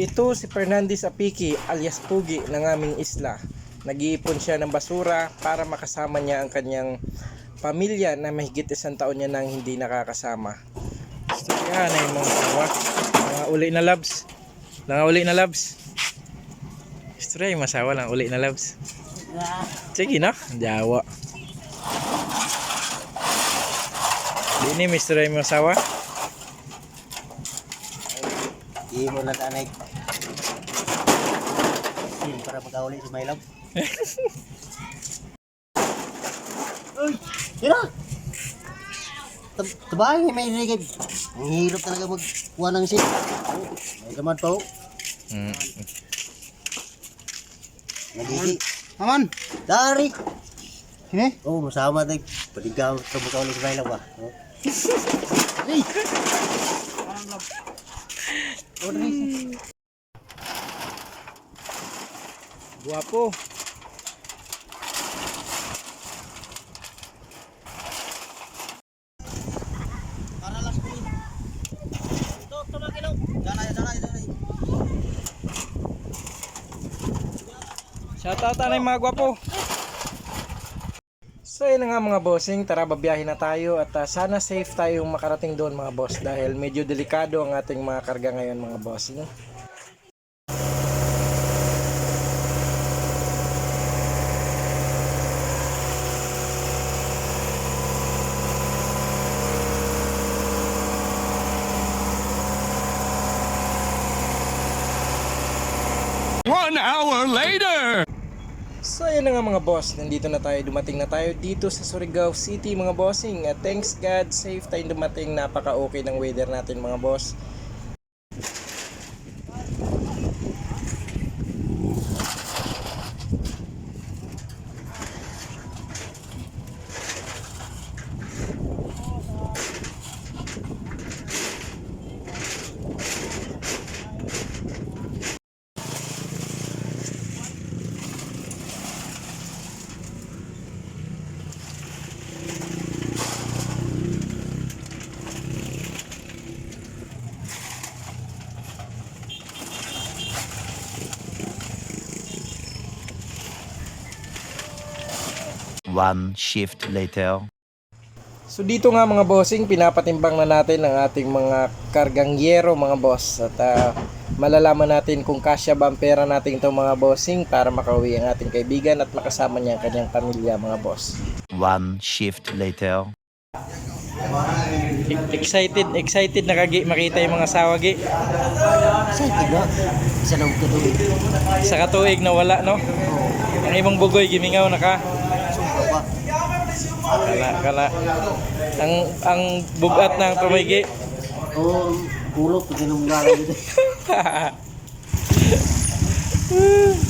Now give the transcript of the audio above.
Ito si Fernandez Apiki alias Pugi ng aming isla. Nag-iipon siya ng basura para makasama niya ang kanyang pamilya na mahigit isang taon niya nang hindi nakakasama. Niya na yung mga sawa. Mga uli na labs. Mga uli na labs. Gusto niya yung masawa lang uli na labs. Sige na, jawa. Di ni Mr. Ray masawa. Hindi mo lang tanay. Sin para pagkauli sa my love. Uy! Tira! Tab- Tabay, may rigid. Ang hirap talaga magkuha ng sin. Oh, may gaman pa oh. Mm. Nagigi. Aman, Dari! sini. Oh, masama tayo. Paligaw sa pagkauli sa my love ah. Oh. Hey. Guwapo. Para last ko. Ito, mga kilo. Danay, danay, danay. Shoutout na yung mga gwapo. So yun nga mga bossing, tara babiyahin na tayo at ah, sana safe tayong makarating doon mga boss dahil medyo delikado ang ating mga karga ngayon mga bossing. One hour later! So yun na nga mga boss, nandito na tayo, dumating na tayo dito sa Surigao City mga bossing. At thanks God, safe tayong dumating, napaka okay ng weather natin mga boss. One shift later. So dito nga mga bossing, pinapatimbang na natin ang ating mga kargang yero mga boss. At ah, malalaman natin kung kasya ba ang pera natin itong mga bossing para makauwi ang ating kaibigan at makasama niya ang kanyang pamilya mga boss. One shift later. Excited, excited na kagi makita yung mga sawagi Excited na. Isa na magkatuloy. sa katuig na wala no. Ang imong bugoy gimingaw na ka. Kala kala. Ang ang bugat ng tumigi. Oh, kulok. Pagka nung gara dito.